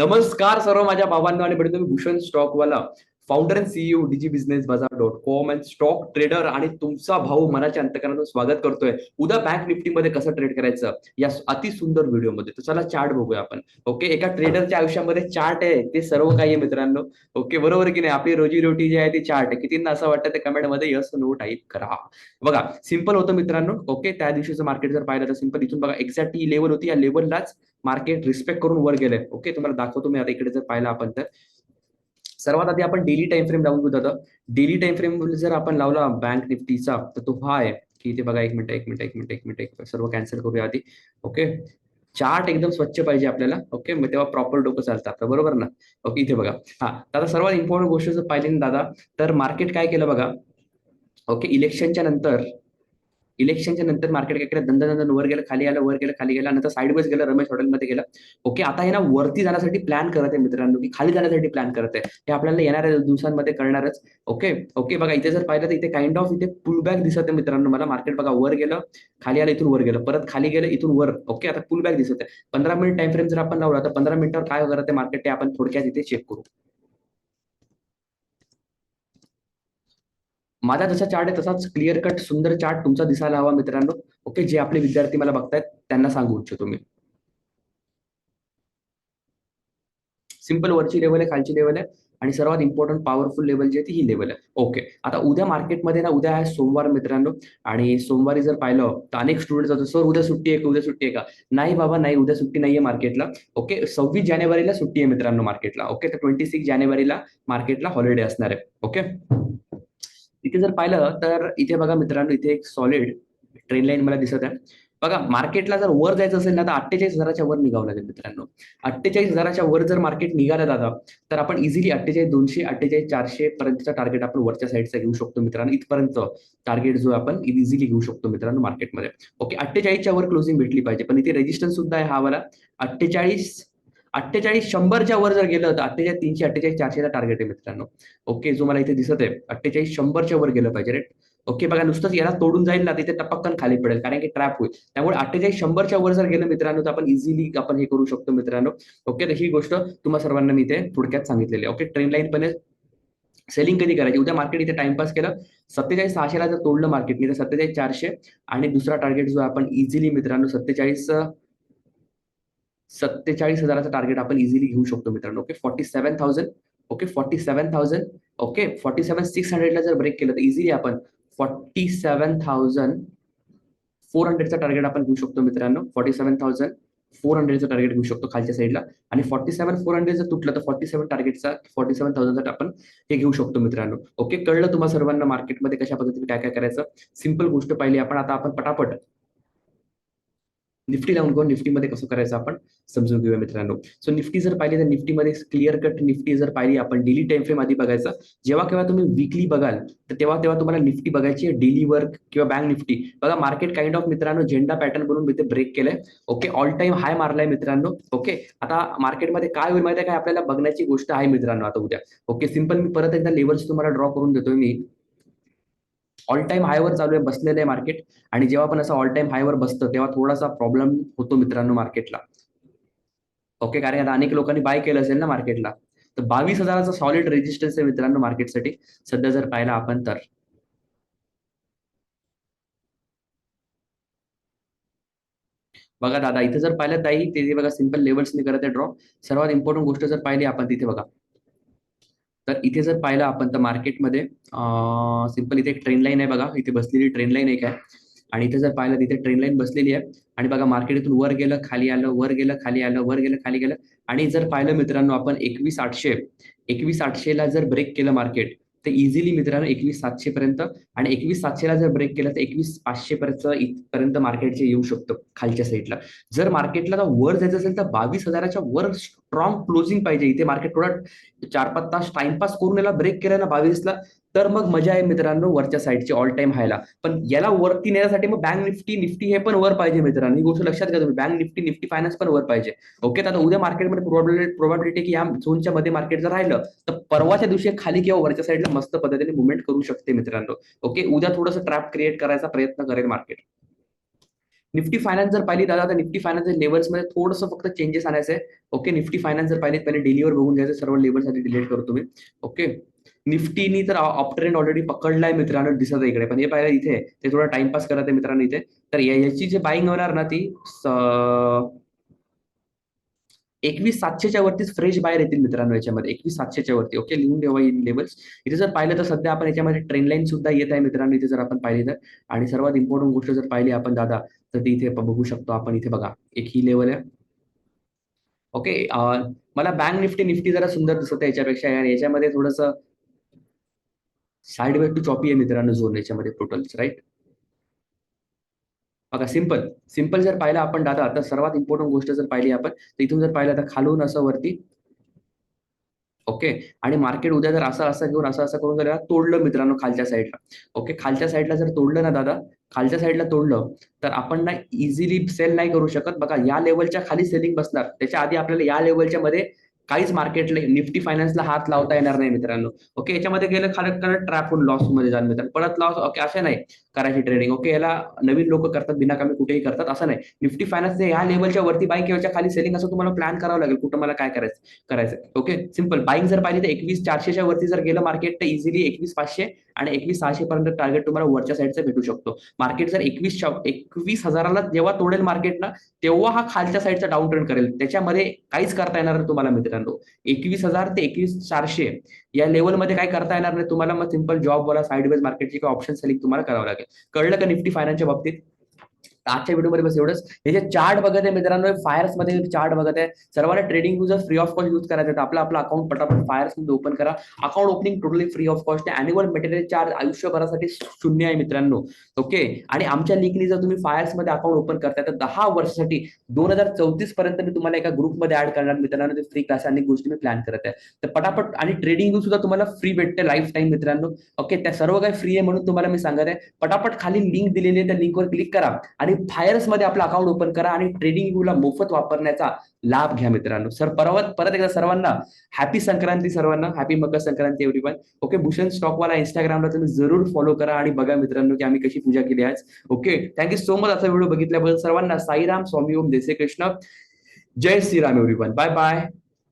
नमस्कार सर्व माझ्या बाबांना आणि बहिणी तुम्ही Bhushan Stockwala. Founder and CEO DG business Bazaar dot com and stock trader आणि तुमचा भाऊ मनाच्या अंतकरणातून स्वागत करतोय. उद्या बँक निफ्टी मध्ये कसं ट्रेड करायचं? या अति सुंदर व्हिडिओमध्ये तर चला चार्ट बघूया आपण. ओके एका ट्रेडरच्या आयुष्यामध्ये चार्ट आहे. ते सर्व काही आहे मित्रांनो. ओके बरोबर की नाही? आपली रोजी रोटी जी आहे ती चार्ट आहे. कितींना असं वाटतं ते कमेंटमध्ये यस नो टाईप करा. बघा सिंपल होतं मित्रांनो. ओके त्या दिवशीचं मार्केट जर पाहिलं तर सिंपल इथून बघा एक्झॅक्ट ही लेवल होती. या लेवललाच मार्केट रिस्पेक्ट करून वर गेलंय. ओके तुम्हाला दाखवतो मी आता इकडे जर पाहिलं आपण तर. सर्वात आधी आपण डेली टाइम फ्रेम लावून घेऊ आता डेली टाइम फ्रेम जर आपण लावला बँक निफ्टीचा तर तो हा आहे. की इथे बघा एक मिनिट एक मिनिट एक मिनिट एक मिनिट एक सर्व कॅन्सल करूया आधी. ओके चार्ट एकदम स्वच्छ पाहिजे आपल्याला. ओके मग तेव्हा प्रॉपर डोकं चालतं आपलं. बरोबर ना? ओके इथे बघा. हा. दादा सर्वात इम्पॉर्टंट गोष्ट जर पाहिली ना दादा तर मार्केट काय केलं बघा? ओके इलेक्शनच्या नंतर इलेक्शनच्या नंतर मार्केट काय केलं? दंद दंद वर गेलं खाली आलं वर गेलं खाली गेलं नंतर साईडवेज गेलं रमेश हॉटेलमध्ये गेलं. ओके आता हे ना वरती जाण्यासाठी प्लॅन करत आहे मित्रांनो की खाली जाण्यासाठी प्लॅन करत आहे. हे आपल्याला येणाऱ्या दिवसांमध्ये करणारच ओके ओके बघा इथे जर पाहिलं तर इथे काइंड ऑफ इथे पुलबॅक दिसत आहे मित्रांनो मला. मार्केट बघा वर गेलं खाली आलं इथून वर गेलं. परत खाली गेलं इथून वर. ओके आता पुलबॅक दिसत आहे. पंधरा मिनिट टाइम फ्रेम जर आपण लावला तर पंधरा मिनिटावर काय करत आहे मार्केट ते आपण थोडक्यात इथे चेक करू. माझा जसा चार्ट आहे तसाच क्लिअर कट सुंदर चार्ट तुमचा दिसायला हवा मित्रांनो. ओके जे आपले विद्यार्थी मला बघतायत त्यांना सांगू इच्छितो मी. सिंपल वरची लेवल आहे खालची लेवल आहे आणि सर्वात इम्पॉर्टंट पॉवरफुल लेवल जी आहे ती ही लेवल आहे. ओके आता उद्या मार्केटमध्ये ना उद्या आहे सोमवार मित्रांनो. आणि सोमवारी जर पाहिलं तर अनेक स्टुडंट जातो सर उद्या सुट्टी आहे का? उद्या सुट्टी आहे का? नाही बाबा नाही उद्या सुट्टी नाहीये मार्केटला ओके सव्वीस जानेवारीला सुट्टी आहे मित्रांनो मार्केटला ओके तर ट्वेंटी सिक्स जानेवारीला मार्केटला हॉलिडे असणार आहे. ओके इथे जर पाहिलं तर इथे बघा मित्रांनो इथे एक सॉलिड ट्रेन लाईन मला दिसत आहे. बघा मार्केटला जर वर जायचं असेल ना तर अठ्ठेचाळीस हजाराच्या वर निघावं लागेल मित्रांनो. अठ्ठेचाळीस हजाराच्या वर जर मार्केट निघालं दादा तर आपण इझिली अठ्ठेचाळीस दोनशे अठ्ठेचाळीस चारशे पर्यंतचा टार्गेट आपण वरच्या साईडचा घेऊ शकतो मित्रांनो. इथपर्यंत टार्गेट जो आपण इझिली घेऊ शकतो मित्रांनो मार्केटमध्ये ओके अठ्ठेचाळीसच्या वर क्लोजिंग भेटली पाहिजे. पण इथे रेजिस्टन्स सुद्धा आहे हा वाला. अठ्ठेचाळीस अठ्ठेचाळीस शंभरच्या वर जर गेलं तर अठ्ठेचाळीस तीनशे अठ्ठेचाळीस चारशेचा टार्गेट आहे मित्रांनो. ओके जो मला इथे दिसत आहे अठ्ठेचाळीस शंभरच्या वर गेलं पाहिजे रेट ओके बघा नुसतंच याला तोडून जाईल ना तिथे टपक्कन खाली पडेल कारण की ट्रॅप होईल. त्यामुळे अठ्ठेचाळीस शंभरच्या वर जर गेलं मित्रांनो तर आपण इझिली आपण हे करू शकतो मित्रांनो. ओके तर ही गोष्ट तुम्हा सर्वांना मी इथे थोडक्यात सांगितलेली आहे. ओके ट्रेन लाईन पण सेलिंग कधी करायची? उद्या मार्केट इथे टाइमपास केलं सत्तेचाळीस सहाशेला जर तोडलं मार्केटने तर सत्तेचाळीस चारशे आणि दुसरा टार्गेट जो आपण इझिली मित्रांनो सत्तेचाळीस सत्तेचाळीस हजाराचा टार्गेट आपण इझिली घेऊ शकतो मित्रांनो. Okay forty seven thousand okay forty seven thousand okay forty seven six हंड्रेडला जर ब्रेक केलं तर इझिली आपण फॉर्टी सेव्हन थाउजंड फोर हंड्रेडचा टार्गेट आपण घेऊ शकतो मित्रांनो. फॉर्टी सेव्हन थाउजंड फोर हंड्रेडचा टार्गेट घेऊ शकतो खालच्या साईडला आणि फॉर्टी सेव्हन फोर हंड्रेड जर तुटलं तर फॉर्टी सेव्हन टार्गेटचा फॉर्टी सेव्हन थाउजंडचा आपण हे घेऊ शकतो मित्रांनो. ओके कळलं तुम्हाला सर्वांना मार्केटमध्ये कशा पद्धतीने काय काय करायचं? सिंपल गोष्ट पाहिली आपण. आता आपण पटापट निफ्टी लावून घेऊन निफ्टीमध्ये कसं करायचं आपण? समजून घेऊया मित्रांनो. सो निफ्टी जर पाहिली तर निफ्टीमध्ये क्लिअर कट निफ्टी जर पाहिली आपण डेली टाइम फ्रेम आधी बघायचं. जेव्हा केव्हा तुम्ही वीकली बघाल तर तेव्हा तेव्हा तुम्हाला निफ्टी बघायची आहे डेली वर्क किंवा बँक निफ्टी. बघा मार्केट काइंड ऑफ मित्रांनो झेंडा पॅटर्न बनवून इथे ब्रेक केलंय. ओके ऑल टाइम हाय मारलाय मित्रांनो. ओके आता मार्केटमध्ये काय होईल माहिती आहे काय आपल्याला बघण्याची गोष्ट आहे मित्रांनो आता उद्या. ओके सिंपल मी परत एकदा लेवल्स तुम्हाला ड्रॉ करून देतोय मी. ऑल टाइम हायवर चालू आहे बसलेलं आहे मार्केट आणि जेव्हा पण असं ऑल टाइम हायवर बसतं तेव्हा थोडासा प्रॉब्लेम होतो मित्रांनो मार्केटला ओके कारण आता अनेक लोकांनी बाय केलं असेल ना मार्केटला तर बावीस हजाराचा सॉलिड रेजिस्टन्स आहे मित्रांनो मार्केटसाठी सध्या जर पाहिला आपण तर. बघा दादा इथे जर पाहिलं ताई ते बघा सिंपल लेवल्सने करत आहे ड्रॉ सर्वात इम्पॉर्टंट गोष्ट जर पाहिली आपण तिथे बघा. तर इथे जर पाहिलं आपण तर मार्केटमध्ये सिंपल इथे एक ट्रेन लाईन आहे बघा. इथे बसलेली ट्रेन लाईन एक आहे. आणि इथे जर पाहिलं तिथे ट्रेन लाईन बसलेली आहे. आणि बघा मार्केट इथून वर गेलं खाली आलं वर गेलं खाली आलं वर गेलं खाली गेलं. आणि जर पाहिलं मित्रांनो आपण एकवीस आठशे एकवीस आठशेला जर ब्रेक केलं मार्केट तर इझिली मित्रांनो एकवीस सातशे पर्यंत आणि एकवीस सातशेला जर ब्रेक केलं तर एकवीस पाचशे पर्यंत इथपर्यंत मार्केटचे येऊ शकतं खालच्या साईडला जर मार्केटला वर जायचं असेल तर बावीस हजाराच्या वर स्ट्रॉंग क्लोजिंग पाहिजे. इथे मार्केट थोडा चार पाच तास टाइमपास करून याला ब्रेक केला ना बावीसला तर मग मजा आहे मित्रांनो वरच्या साईडची ऑल टाइम हायला पण याला वरती नेण्यासाठी मग बँक निफ्टी निफ्टी हे पण वर पाहिजे मित्रांनो. ही गोष्ट लक्षात घ्या तुम्ही. बँक निफ्टी निफ्टी फायनान्स पण वर पाहिजे. ओके तर आता उद्या मार्केटमध्ये प्रोबॅबिलिटी प्रोबॅबिलिटी की या झोनच्या मध्ये मार्केट जर राहिलं तर परवाच्या दिवशी खाली किंवा वरच्या साईडला मस्त पद्धतीने मुवमेंट करू शकते मित्रांनो. ओके उद्या थोडंसं ट्रॅप क्रिएट करायचा प्रयत्न करेल मार्केट निफ्टी फायनान्स जर पाहिली दादा तर निफ्टी फायनान्स लेवल्समध्ये थोडंसं फक्त चेंजेस आणायचं. आहे ओके निफ्टी फायनान्स जर पाहिली पहिले डेलीवर बघून घ्यायचं. सर्व लेवल्स आधी डिलीट करतो मी ओके निफ्टीनी तर अप ऑलरेडी पकडलाय मित्रांनो दिसत आहे इकडे. पण हे पाहिलं इथे ते थोडं टाइमपास करत आहे मित्रांनो इथे. तर याची जे बाईंग होणार ना ती एकवीस सातशेच्या वरतीच फ्रेश बाहेर येतील मित्रांनो याच्यामध्ये. एकवीस सातशेच्या वरती. ओके लिहून ठेवा इन लेवल्स इथे जर पाहिलं तर सध्या आपण याच्यामध्ये ट्रेंड लाईन सुद्धा येत आहे मित्रांनो इथे जर आपण पाहिली तर. आणि सर्वात इम्पॉर्टंट गोष्ट जर पाहिली आपण दादा तर ती इथे बघू शकतो आपण इथे बघा. एक ही लेवल आहे. ओके मला बँक निफ्टी निफ्टी जरा सुंदर दिसत आहे याच्यापेक्षा. याच्यामध्ये थोडस साईड बाय टू चॉपी आहे मित्रांनो झोन याच्यामध्ये टोटल राईट बघा सिंपल सिंपल जर पाहिलं आपण दादा आता सर्वात इम्पॉर्टंट गोष्ट जर पाहिली आपण तर इथून जर पाहिलं तर खालून असं वरती ओके आणि मार्केट उद्या जर असं असं घेऊन असं असं करून जर तोडलं मित्रांनो खालच्या साईडला ओके खालच्या साईडला जर तोडलं ना दादा खालच्या साईडला तोडलं तर आपण ना इझिली सेल नाही करू शकत. बघा या लेवलच्या खाली सेलिंग बसणार. त्याच्या आधी आपल्याला या लेवलच्या मध्ये काहीच मार्केटला निफ्टी फायनान्सला हात लावता येणार नाही मित्रांनो. ओके याच्यामध्ये गेलं खाली ट्रॅप होऊन लॉसमध्ये जाणार मित्रांनो. परत लॉस ओके असं नाही. करायची ट्रेडिंग ओके याला नवीन लोक करतात बिनाकामी कुठेही करतात असं नाही. निफ्टी फायनान्सने या लेवलच्या वरती बाईक किंवा खाली सेलिंग असं तुम्हाला प्लॅन करावं लागेल कुठं मला काय करायचं करायचं. ओके सिंपल बाईंग जर पाहिली तर एकवीस चारशेच्या वरती जर गेलं मार्केट तर इझिली एकवीस पाचशे आणि एकवीस सहाशे पर्यंत टार्गेट तुम्हाला वरच्या साईडचं भेटू शकतो. मार्केट जर एकवीस एकवीस हजाराला जेव्हा तोडेल मार्केट ना तेव्हा हा खालच्या साईडचा डाऊन ट्रेंड करेल. त्याच्यामध्ये काहीच करता येणार नाही तुम्हाला मित्रांनो. एकवीस हजार ते एकवीस चारशे या लेवलमध्ये काय करता येणार नाही? तुम्हाला मग सिंपल जॉब बोला साईड बेस मार्केटची किंवा ऑप्शन सेलिंग तुम्हाला करावं लागेल. कळलं का निफ्टी फायनान्सच्या बाबतीत? आजच्या व्हिडिओमध्ये बस एवढंच. हे जे चार्ट बघत आहे मित्रांनो फायर्समध्ये चार्ट बघत आहे. सर्वांना trading user free of cost use करायचं आपलं आपलं अकाउंट पटापट फायर्समध्ये ओपन करा. Account opening totally free of cost आहे. अॅन्युअल मटेरियल चार्ज आयुष्यभरासाठी शून्य आहे मित्रांनो. ओके आणि आमच्या लिंकनी जर तुम्ही फायर्समध्ये अकाउंट ओपन करताय तर दहा वर्षासाठी दोन हजार चौतीस पर्यंत मी तुम्हाला एका ग्रुपमध्ये ऍड करणार. मित्रांनो ते फ्री क्लास अनेक गोष्टी मी प्लॅन करत आहे. तर पटापट आणि ट्रेडिंग सुद्धा तुम्हाला फ्री भेटते लाईफ टाईम मित्रांनो. ओके त्या सर्व काही फ्री आहे म्हणून तुम्हाला मी सांगत आहे. पटापट खाली लिंक दिलेली आहे. त्या लिंकवर क्लिक करा. आणि फायर्समध्ये आपलं अकाउंट ओपन करा आणि ट्रेडिंग व्ह्यूला मोफत वापरण्याचा लाभ घ्या मित्रांनो. सर परत परत एकदा सर्वांना हॅपी संक्रांती सर्वांना. Happy Makar Sankranti everyone okay Bhushan Stockwala इंस्टाग्रामला तुम्ही जरूर फॉलो करा आणि बघा मित्रांनो की आम्ही कशी पूजा केली आज. Okay thank you so much video video बघितल्याबद्दल सर्वांना साईराम स्वामी ओम देसे कृष्ण जय श्रीराम एव्हरीवन बाय बाय